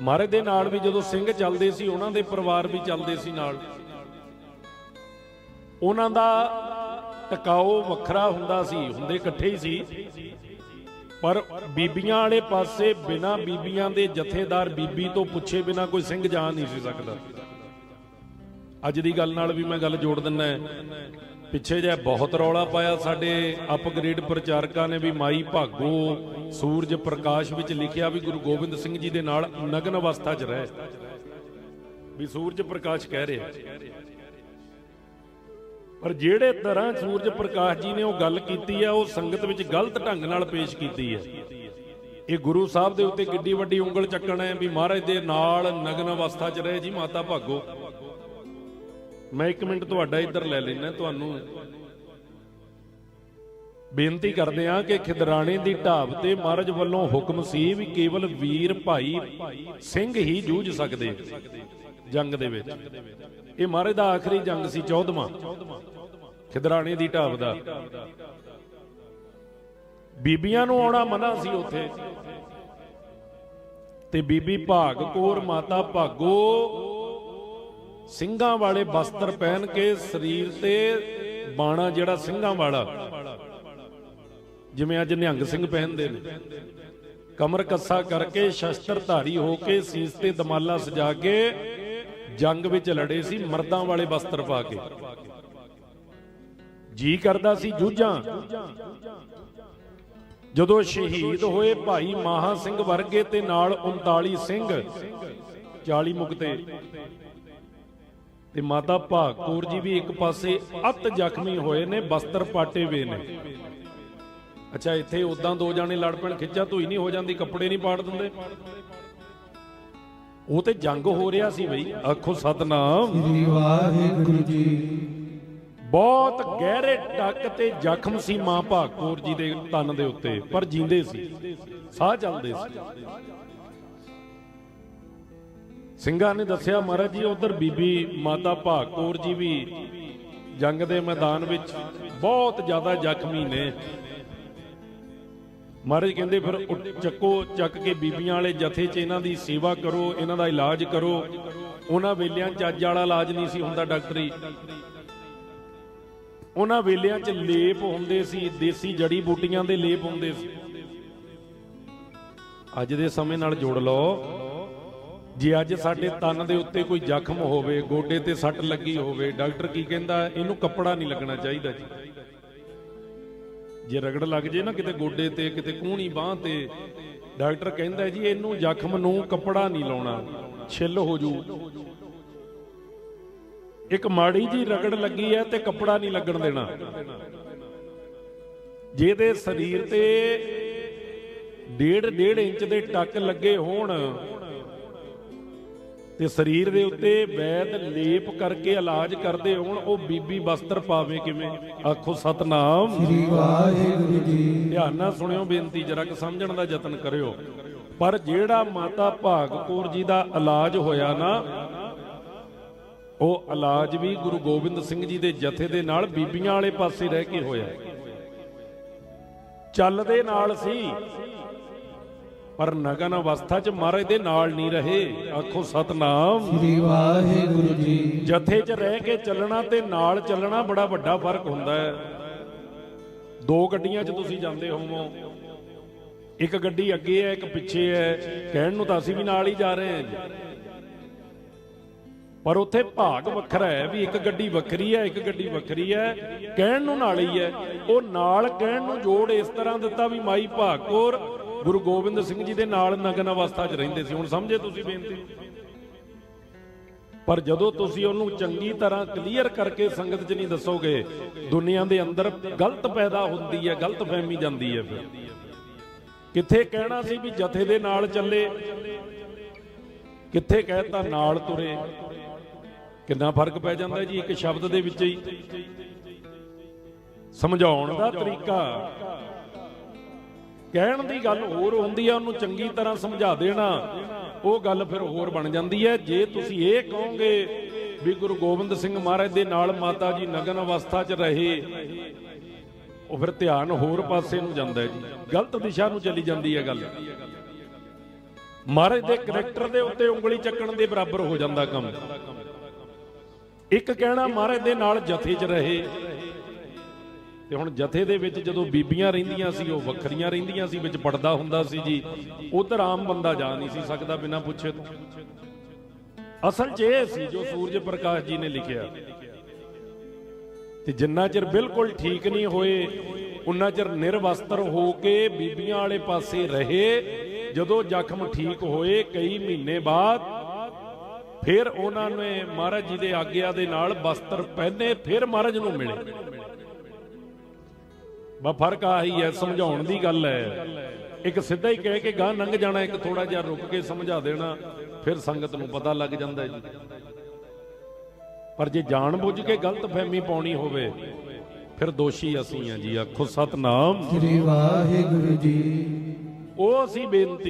ਮਹਾਰਾਜ ਦੇ ਨਾਲ ਵੀ ਜਦੋਂ ਸਿੰਘ ਚੱਲਦੇ ਸੀ, ਉਹਨਾਂ ਦੇ ਪਰਿਵਾਰ ਵੀ ਚੱਲਦੇ ਸੀ ਨਾਲ। ਉਹਨਾਂ ਦਾ ਟਿਕਾਓ ਵੱਖਰਾ ਹੁੰਦਾ ਸੀ, ਹੁੰਦੇ ਇਕੱਠੇ ਹੀ ਸੀ। ਪਰ ਬੀਬੀਆਂ ਵਾਲੇ ਪਾਸੇ ਬਿਨਾ ਬੀਬੀਆਂ ਦੇ ਜਥੇਦਾਰ ਬੀਬੀ ਤੋਂ ਪੁੱਛੇ ਬਿਨਾ ਕੋਈ ਸਿੰਘ ਜਾ ਨਹੀਂ ਸੀ ਸਕਦਾ। ਅੱਜ ਦੀ ਗੱਲ ਨਾਲ ਵੀ ਮੈਂ ਗੱਲ ਜੋੜ ਦਿੰਨਾ ਪਿੱਛੇ ਜੇ ਬਹੁਤ ਰੌਲਾ ਪਾਇਆ ਸਾਡੇ ਅਪਗ੍ਰੇਡ ਪ੍ਰਚਾਰਕਾਂ ਨੇ ਵੀ ਮਾਈ ਭਾਗੋ ਸੂਰਜ ਪ੍ਰਕਾਸ਼ ਵਿੱਚ ਲਿਖਿਆ ਵੀ ਗੁਰੂ ਗੋਬਿੰਦ ਸਿੰਘ ਜੀ ਦੇ ਨਾਲ ਨਗਨ ਅਵਸਥਾ 'ਚ ਰਹਿ। ਵੀ ਸੂਰਜ ਪ੍ਰਕਾਸ਼ ਕਹਿ ਰਿਹਾ ਪਰ ਜਿਹੜੇ ਤਰ੍ਹਾਂ ਸੂਰਜ ਪ੍ਰਕਾਸ਼ ਜੀ ਨੇ ਉਹ ਗੱਲ ਕੀਤੀ ਹੈ, ਉਹ ਸੰਗਤ ਵਿੱਚ ਗਲਤ ਢੰਗ ਨਾਲ ਪੇਸ਼ ਕੀਤੀ ਹੈ। ਇਹ ਗੁਰੂ ਸਾਹਿਬ ਦੇ ਉੱਤੇ ਕਿੱਡੀ ਵੱਡੀ ਉਂਗਲ ਚੱਕਣਾ ਹੈ ਵੀ ਮਹਾਰਾਜ ਦੇ ਨਾਲ ਨਗਨ ਅਵਸਥਾ 'ਚ ਰਹੇ ਜੀ, ਮਾਤਾ ਭਾਗੋ। ਮੈਂ 1 ਮਿੰਟ ਤੁਹਾਡਾ ਇੱਧਰ ਲੈ ਲੈਣਾ ਤੁਹਾਨੂੰ ਬੇਨਤੀ ਕਰਦੇ ਹਾਂ ਕਿ ਖਿਦਰਾਣੇ ਦੀ ਢਾਬ ਤੇ ਮਹਾਰਾਜ ਵੱਲੋਂ ਹੁਕਮ ਸੀ ਵੀ ਕੇਵਲ ਵੀਰ ਭਾਈ ਸਿੰਘ ਹੀ ਜੂਝ ਸਕਦੇ ਜੰਗ ਦੇ ਵਿੱਚ। ਇਹ ਮਹਾਰਾਜ ਦਾ ਆਖਰੀ ਜੰਗ ਸੀ 14ਵਾਂ ਖਿਦਰਾਣੇ ਦੀ ਢਾਬ ਦਾ। ਬੀਬੀਆਂ ਨੂੰ ਆਉਣਾ ਮਨਾ ਸੀ ਉੱਥੇ ਤੇ ਬੀਬੀ ਭਾਗ ਕੌਰ, ਮਾਤਾ ਭਾਗੋ ਸਿੰਘਾਂ ਵਾਲੇ ਵਸਤਰ ਪਹਿਨ ਕੇ ਸਰੀਰ ਤੇ ਬਾਣਾ ਜਿਹੜਾ ਸਿੰਘਾਂ ਵਾਲਾ। ਜਿਵੇਂ ਅੱਜ ਨਿਹੰਗ ਸਿੰਘ ਪਹਿਨਦੇ ਨੇ। ਕਮਰ ਕੱਸਾ ਕਰਕੇ ਸ਼ਸਤਰ ਧਾਰੀ ਹੋ ਕੇ ਸੀਸ ਤੇ ਦਮਾਲਾ ਸਜਾ ਕੇ ਜੰਗ ਵਿੱਚ ਲੜੇ ਸੀ, ਮਰਦਾਂ ਵਾਲੇ ਵਸਤਰ ਪਾ ਕੇ। ਜੀ ਕਰਦਾ ਸੀ ਜੂਝਾਂ। ਜਦੋਂ ਸ਼ਹੀਦ ਹੋਏ ਭਾਈ ਮਾਹਾ ਸਿੰਘ ਵਰਗੇ ਤੇ ਨਾਲ 39 ਸਿੰਘ 40 ਮੁਕਤੇ। ਤੇ ਮਾਤਾ ਭਾਗ ਕੌਰ ਜੀ ਵੀ ਇੱਕ ਪਾਸੇ ਅਤ ਜ਼ਖਮੀ ਹੋਏ ਨੇ ਬਸਤਰ ਪਾਟੇ ਵੇ ਨੇ। ਅੱਛਾ ਇੱਥੇ ਉਦਾਂ ਦੋ ਜਾਣੇ ਲੜ ਪੈਣ ਖਿੱਚਾ ਧੂਈ ਨਹੀਂ ਹੋ ਜਾਂਦੀ ਕੱਪੜੇ ਨਹੀਂ ਪਾੜ ਦਿੰਦੇ। ਉਹ ਤੇ ਜੰਗ ਹੋ ਰਿਹਾ ਸੀ ਬਈ ਆਖੋ ਸਤਨਾਮ। ਸ੍ਰੀ ਵਾਹਿਗੁਰੂ ਜੀ। ਬਹੁਤ ਗਹਿਰੇ ਟੱਕ ਤੇ ਜ਼ਖਮ ਸੀ ਮਾਂ ਭਾਗ ਕੌਰ ਜੀ ਦੇ ਤਨ ਦੇ ਉੱਤੇ ਪਰ ਜਿੰਦੇ ਸੀ ਸਾਹ ਚੱਲਦੇ ਸੀ। ਸਿੰਘਾਂ ਨੇ ਦੱਸਿਆ, ਮਹਾਰਾਜ ਜੀ, ਉਧਰ ਬੀਬੀ ਮਾਤਾ ਭਾਗ ਕੌਰ ਜੀ ਵੀ ਜੰਗ ਦੇ ਮੈਦਾਨ ਵਿੱਚ ਬਹੁਤ ਜ਼ਿਆਦਾ ਜ਼ਖਮੀ ਨੇ। ਮਹਾਰਾਜ ਕਹਿੰਦੇ, ਫਿਰ ਚੱਕੋ, ਚੱਕ ਕੇ ਬੀਬੀਆਂ ਵਾਲੇ ਜਥੇ 'ਚ ਇਹਨਾਂ ਦੀ ਸੇਵਾ ਕਰੋ, ਇਹਨਾਂ ਦਾ ਇਲਾਜ ਕਰੋ। ਉਹਨਾਂ ਵੇਲਿਆਂ 'ਚ ਅੱਜ ਵਾਲਾ ਇਲਾਜ ਨਹੀਂ ਸੀ ਹੁੰਦਾ, ਡਾਕਟਰੀ ਉਹਨਾਂ ਵੇਲਿਆਂ 'ਚ ਲੇਪ ਹੁੰਦੇ ਸੀ, ਦੇਸੀ ਜੜੀ ਬੂਟੀਆਂ ਦੇ ਲੇਪ ਹੁੰਦੇ ਸੀ। ਅੱਜ ਦੇ ਸਮੇਂ ਨਾਲ ਜੋੜ ਲਓ। ਜੇ ਅੱਜ ਸਾਡੇ ਤਨ ਦੇ ਉੱਤੇ ਕੋਈ ਜ਼ਖਮ ਹੋਵੇ, ਗੋਡੇ ਤੇ ਸੱਟ ਲੱਗੀ ਹੋਵੇ, ਡਾਕਟਰ ਕੀ ਕਹਿੰਦਾ? ਇਹਨੂੰ ਕੱਪੜਾ ਨਹੀਂ ਲੱਗਣਾ ਚਾਹੀਦਾ ਜੀ। ਜੇ ਰਗੜ ਲੱਗ ਜੇ ਨਾ ਕਿਤੇ ਗੋਡੇ ਤੇ, ਕਿਤੇ ਕੂਹਣੀ ਬਾਹ ਤੇ, ਡਾਕਟਰ ਕਹਿੰਦਾ ਜੀ, ਇਹਨੂੰ ਜ਼ਖਮ ਨੂੰ ਕੱਪੜਾ ਨਹੀਂ ਲਾਉਣਾ, ਛਿੱਲ ਹੋ ਜੂ। ਇੱਕ ਮਾੜੀ ਜੀ ਰਗੜ ਲੱਗੀ ਹੈ ਤੇ ਕੱਪੜਾ ਨਹੀਂ ਲੱਗਣ ਦੇਣਾ। ਜਿਹਦੇ ਸਰੀਰ ਤੇ ਡੇਢ ਡੇਢ ਇੰਚ ਦੇ ਟੱਕ ਲੱਗੇ ਹੋਣ ਤੇ ਸਰੀਰ ਦੇ ਉੱਤੇ ਵੈਦ ਲੇਪ ਕਰਕੇ ਇਲਾਜ ਕਰਦੇ ਹੋਣ ਉਹ ਬੀਬੀ ਵਸਤਰ ਪਾਵੇ ਕਿਵੇਂ? ਆਖੋ ਸਤਨਾਮ। ਸ੍ਰੀ ਵਾਹਿਗੁਰੂ ਜੀ। ਧਿਆਨ ਨਾਲ ਸੁਣਿਓ ਬੇਨਤੀ ਜਰਾ ਕਿ ਸਮਝਣ ਦਾ ਯਤਨ ਕਰਿਓ। ਪਰ ਜਿਹੜਾ ਮਾਤਾ ਭਾਗ ਕੌਰ ਜੀ ਦਾ ਇਲਾਜ ਹੋਇਆ ਨਾ ਉਹ ਇਲਾਜ ਵੀ ਗੁਰੂ ਗੋਬਿੰਦ ਸਿੰਘ ਜੀ ਦੇ ਜਥੇ ਦੇ ਨਾਲ ਬੀਬੀਆਂ ਵਾਲੇ ਪਾਸੇ ਰਹਿ ਕੇ ਹੋਇਆ। ਚੱਲਦੇ ਨਾਲ ਸੀ। ਪਰ ਨਗਨ ਅਵਸਥਾ 'ਚ ਮਹਾਰਾਜ ਦੇ ਨਾਲ ਨਹੀਂ ਰਹੇ। ਆਖੋ ਸਤਨਾਮ। ਸ੍ਰੀ ਵਾਹਿਗੁਰੂ ਜੀ। ਜਥੇ 'ਚ ਰਹਿ ਕੇ ਚੱਲਣਾ ਤੇ ਨਾਲ ਚੱਲਣਾ ਬੜਾ ਵੱਡਾ ਫ਼ਰਕ ਹੁੰਦਾ ਹੈ। ਦੋ ਗੱਡੀਆਂ 'ਚ ਤੁਸੀਂ ਜਾਂਦੇ ਹੋਵੋ। ਇੱਕ ਗੱਡੀ ਅੱਗੇ ਹੈ ਇੱਕ ਪਿੱਛੇ ਹੈ। ਕਹਿਣ ਨੂੰ ਤਾਂ ਅਸੀਂ ਵੀ ਨਾਲ ਹੀ ਜਾ ਰਹੇ ਹਾਂ ਜੀ। ਪਰ ਉੱਥੇ ਭਾਗ ਵੱਖਰਾ ਹੈ ਵੀ ਇੱਕ ਗੱਡੀ ਵੱਖਰੀ ਹੈ ਇੱਕ ਗੱਡੀ ਵੱਖਰੀ ਹੈ। ਕਹਿਣ ਨੂੰ ਨਾਲ ਹੀ ਹੈ। ਉਹ ਨਾਲ ਕਹਿਣ ਨੂੰ ਜੋੜ ਇਸ ਤਰ੍ਹਾਂ ਦਿੱਤਾ ਵੀ ਮਾਈ ਭਾਗਕੌਰ ਗੁਰੂ ਗੋਬਿੰਦ ਸਿੰਘ ਜੀ ਦੇ ਨਾਲ ਨਗਨ ਅਵਸਥਾ 'ਚ ਰਹਿੰਦੇ ਸੀ। ਹੁਣ ਸਮਝੇ ਤੁਸੀਂ ਬੇਨਤੀ? ਪਰ ਜਦੋਂ ਤੁਸੀਂ ਉਹਨੂੰ ਚੰਗੀ ਤਰ੍ਹਾਂ ਕਲੀਅਰ ਕਰਕੇ ਸੰਗਤ 'ਚ ਨਹੀਂ ਦੱਸੋਗੇ, ਦੁਨੀਆ ਦੇ ਅੰਦਰ ਗਲਤ ਪੈਦਾ ਹੁੰਦੀ ਹੈ, ਗਲਤ ਫਹਿਮੀ ਜਾਂਦੀ ਹੈ ਫਿਰ। ਕਿੱਥੇ ਕਹਿਣਾ ਸੀ ਵੀ ਜਥੇ ਦੇ ਨਾਲ ਚੱਲੇ? ਕਿੱਥੇ ਕਹਿਤਾ ਨਾਲ ਤੁਰੇ? ਕਿੰਨਾ ਫ਼ਰਕ ਪੈ ਜਾਂਦਾ ਜੀ ਇੱਕ ਸ਼ਬਦ ਦੇ ਵਿੱਚ ਹੀ। ਸਮਝਾਉਣ ਦਾ ਤਰੀਕਾ। ਕਹਿਣ ਦੀ ਗੱਲ ਹੋਰ ਹੁੰਦੀ ਹੈ ਉਹਨੂੰ ਚੰਗੀ ਤਰ੍ਹਾਂ ਸਮਝਾ ਦੇਣਾ, ਉਹ ਗੱਲ ਫਿਰ ਹੋਰ ਬਣ ਜਾਂਦੀ ਹੈ। ਜੇ ਤੁਸੀਂ ਇਹ ਕਹੋਗੇ ਵੀ ਗੁਰੂ ਗੋਬਿੰਦ ਸਿੰਘ ਮਹਾਰਾਜ ਦੇ ਨਾਲ ਮਾਤਾ ਜੀ ਨਗਨ ਅਵਸਥਾ 'ਚ ਰਹੇ, ਉਹ ਫਿਰ ਧਿਆਨ ਹੋਰ ਪਾਸੇ ਨੂੰ ਜਾਂਦਾ ਹੈ ਜੀ। ਗਲਤ ਦਿਸ਼ਾ ਨੂੰ ਚਲੀ ਜਾਂਦੀ ਹੈ ਗੱਲ। ਮਹਾਰਾਜ ਦੇ ਕਰੈਕਟਰ ਦੇ ਉੱਤੇ ਉਂਗਲੀ ਚੱਕਣ ਦੇ ਬਰਾਬਰ ਹੋ ਜਾਂਦਾ ਕੰਮ। ਇੱਕ ਕਹਿਣਾ ਮਹਾਰਾਜ ਦੇ ਨਾਲ ਜਥੇ 'ਚ ਰਹੇ ਤੇ ਹੁਣ ਜਥੇ ਦੇ ਵਿੱਚ ਜਦੋਂ ਬੀਬੀਆਂ ਰਹਿੰਦੀਆਂ ਸੀ, ਉਹ ਵੱਖਰੀਆਂ ਰਹਿੰਦੀਆਂ ਸੀ, ਵਿੱਚ ਪੜਦਾ ਹੁੰਦਾ ਸੀ ਜੀ, ਉਧਰ ਆਮ ਬੰਦਾ ਜਾ ਨਹੀਂ ਸੀ ਸਕਦਾ ਬਿਨਾਂ ਪੁੱਛੇ ਤੋਂ। ਅਸਲ 'ਚ ਇਹ ਸੀ ਜੋ ਸੂਰਜ ਪ੍ਰਕਾਸ਼ ਜੀ ਨੇ ਲਿਖਿਆ। ਤੇ ਜਿੰਨਾ ਚਿਰ ਬਿਲਕੁਲ ਠੀਕ ਨਹੀਂ ਹੋਏ, ਉਨਾ ਚਿਰ ਨਿਰਵਸਤਰ ਹੋ ਕੇ ਬੀਬੀਆਂ ਵਾਲੇ ਪਾਸੇ ਰਹੇ। ਜਦੋਂ ਜ਼ਖਮ ਠੀਕ ਹੋਏ ਕਈ ਮਹੀਨੇ ਬਾਅਦ, ਫਿਰ ਉਹਨਾਂ ਨੇ ਮਹਾਰਾਜ ਜੀ ਦੇ ਆਗਿਆ ਦੇ ਨਾਲ ਵਸਤਰ ਪਹਿਨੇ, ਫਿਰ ਮਹਾਰਾਜ ਨੂੰ ਮਿਲੇ। ਬਾ ਫ਼ਰਕ ਆਹੀ ਹੈ ਸਮਝਾਉਣ ਦੀ ਗੱਲ ਹੈ। ਇੱਕ ਸਿੱਧਾ ਹੀ ਕਹਿ ਕੇ ਗਾਂ ਲੰਘ ਜਾਣਾ ਇੱਕ ਥੋੜਾ ਜਿਹਾ ਰੁਕ ਕੇ ਸਮਝਾ ਦੇਣਾ ਫਿਰ ਸੰਗਤ ਨੂੰ ਪਤਾ ਲੱਗ ਜਾਂਦਾ ਜੀ। ਪਰ ਜੇ ਜਾਣ ਬੁੱਝ ਕੇ ਗਲਤ ਫਹਿਮੀ ਪਾਉਣੀ ਹੋਵੇ ਫਿਰ ਦੋਸ਼ੀ ਅਸੀਂ ਆ ਜੀ ਆਖੋ ਸਤਨਾਮ। ਸ੍ਰੀ ਵਾਹਿਗੁਰੂ ਜੀ। ਉਹ ਅਸੀਂ ਬੇਨਤੀ